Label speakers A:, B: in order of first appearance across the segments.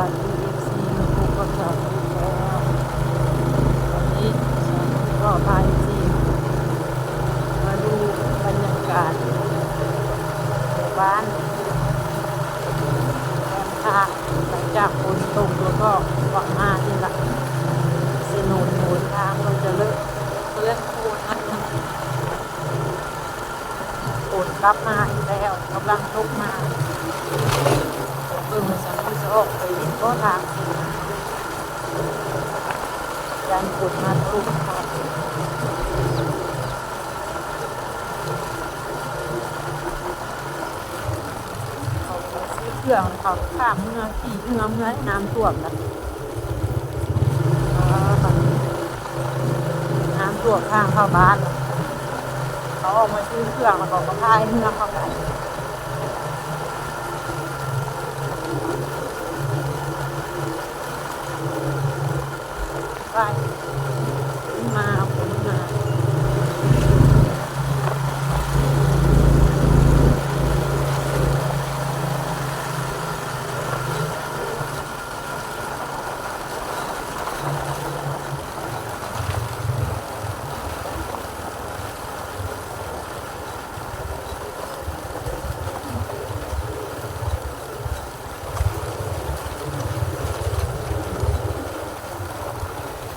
A: วัสดีเอฟซีลูกก็กลับมาแล้ววันนี้ฉันก็พาเอฟซีมาดูบรรยากาศบ้านแคมทางหลังจากฝนตกแล้วก็หวังมาที่หลังสนุนหนทางเราจะเลิกเลื่อนโคนนฝนกลับมาอีกแล้วกำลังตกมา เบิ่งสังที่จะออกไปดินก็ทางสิยันกดมาทุกครับเขาซื้อเครื่องเขาข้ามเมื่อขี่เมื่อเมื่อน้ำท่วมนะน้ำท่วมข้างเข้าบ้าน เขาออกมาซื้อเครื่องแล้วเขาก็พายเมื่อเข้าไป ไปมาผลมา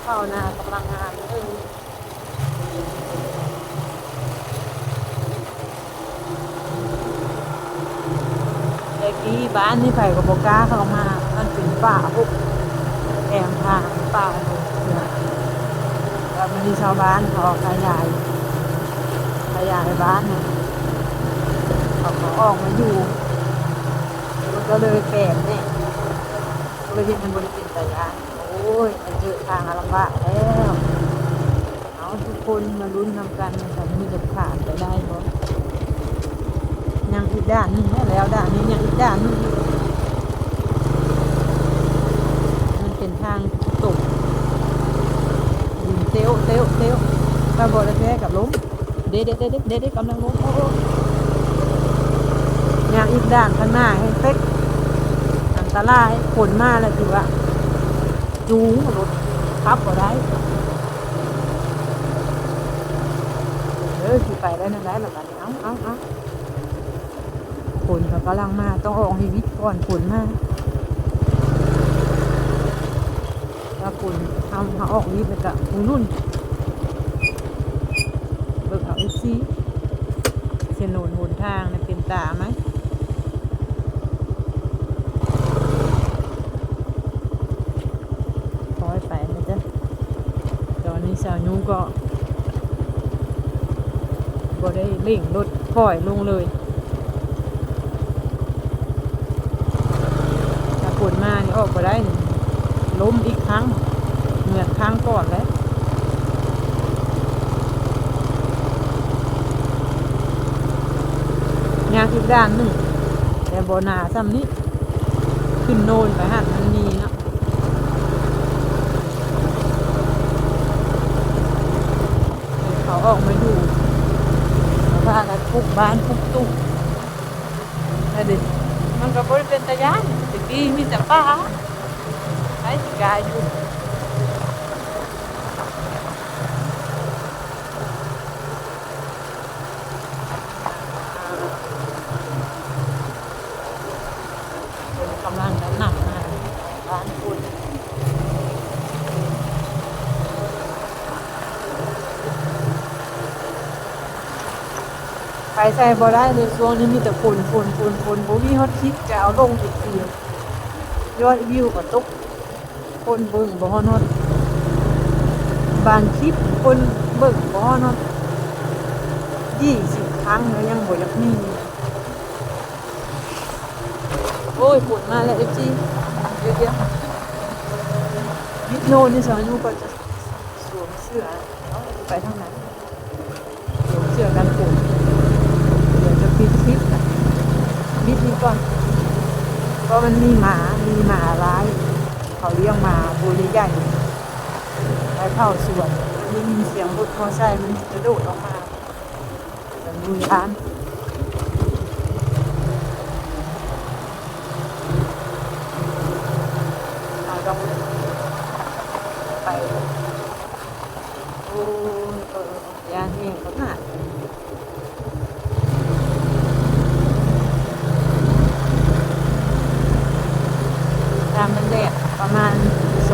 A: เข้านากำลังงานเออ แต่กี้บ้านนี่ไผ่กับโบก้าเขามามันเป็นป่าพวกแอมทางป่าเนี่ยแล้วมันมีชาวบ้านเขาขยายขยายบ้านเขาก็ออกมาอยู่มันก็เลยแปลกเนี่ยก็เลยที่มันบริเป็นตายาโอ้ยมันเจอทางลำบากแล้วเอาทุกคนมาลุ้นนำกันกันมีจะผ่านไปได้บ่ ยังอีกด้านนึงแล้วด้านนี้ยังอีกด้านนึงมันเป็นทางตกดินเตี้ยวเตี้ยวเตี้ยวถ้าบ่ได้แพ้กับล้มเด็ดเด็ดเด็ดเด็ดกำลังล้มอ้โอ้ยังอีกด้านข้างหน้าให้เต็กอันตรายฝนมาแล้วถือว่าจูงรถขับก็ได้เออขี่ไปได้นั่นได้หรอกันเอาเอาเอา ฝนเขากำลังมา ต้องออกให้วิทย์ก่อนฝนมาถ้าฝนทำเขาออกวิทย์ไปกะหูนุ่นเบิกเขาเอฟซีเสนนหนทางนี่ยเป็นตาไหมคอยไปนะจ๊ะตอนนี้สาวยุงก็บ่ได้เร่งรถปล่อยลงเลยถ้าฝ นมานี่ออกไปได้นี่ล้มอีกครั้ง เหมือนครั้งก่อนแล้วยางอีกด้านหนึ่งแต่บนาซ้ำนี้ขึ้นโนนไปหันมันมีเนาะเขาออกมาอยู่พากันปลูกบ้านปลูกตู้นั่นดิมันก็บริเป็นตะยานตะ กี้มีแต่ป่าไอ้สิกายอยู่กำลังกันหนักมาบ้านคุณไปใส่บ่ได้เลยช่วงนี้มีแต่ฝนฝนฝนฝนบ่มีฮอตคลิปจะเอาลงอีกที ยอดวิวก็ตกคนเบิ่งบ่ฮอดฮอดบางคลิปคนเบิ่งบ่ฮอดฮอด20ครั้งแล้วยังบ่อยากมีโอ้ยฝนมาแล้ว FG เดี๋ยวเดี๋ยววิโนนี่สอนอยู่ก็จะสวมเสื้อไปทางไหนสวมเสื้อกันฝนเดี๋ยวจะปิดคลิปนะปิดนี้ก่อน เพราะมันมีหมา มีหมาร้าย เขาเลี้ยงหมาบุรีใหญ่ไปเข้าสวนได้ยินเสียงรถมอไซค์มันกระโดดออกมาแต่ดูร้าน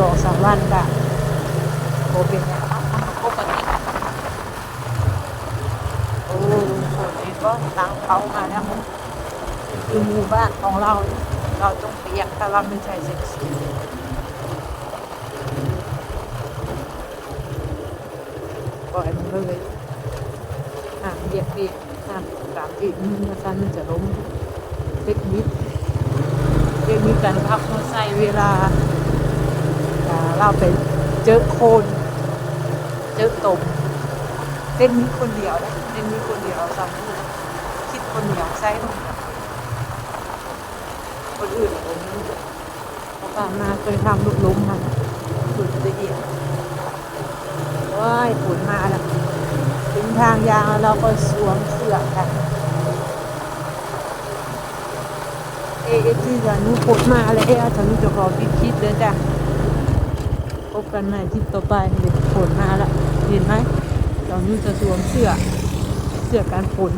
A: องสามวันกะโบเป็นอย่างนั้นปกติโอ้ฝ นนี่ก็ตั้งเขามาแล้วคือหมู่บ้านของเรา เราต้องเปียกถ้าเราไม่ใส่เซ็กซี่ปล่อยมันเลยห่างเบียกเบียกห่างสามปีมันสั้นมันจะล้มเทคนิคเทคนิคการพักมอไซค์เวลาอ่าเราไปเจอโคนเจอตมเต้นนี้คนเดียวนะเต้นนี้คนเดียวสามคน คิดคนเดียวใส่คนเดียวคนอื่นผมโอกาสมาเคยทำลูกล้มมาสุดละเอียดว้ายฝนมาแล้วถึงทางยางแล้วเราก็สวมเสื้อกันเอเอที่จะนุฝนมาแล้วฉันจะขอปิดคลิปเด้อจ้ะพบกันใหม่คลิปต่อไปเดี๋ยวฝนมาละเห็นไหมตอนนี้จะสวมเสื้อเสื้อกันฝน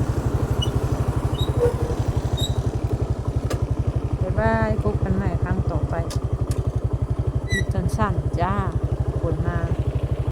A: ไายพบกันใหม่ครั้งต่อไปจนสั้นๆจ้าฝนมา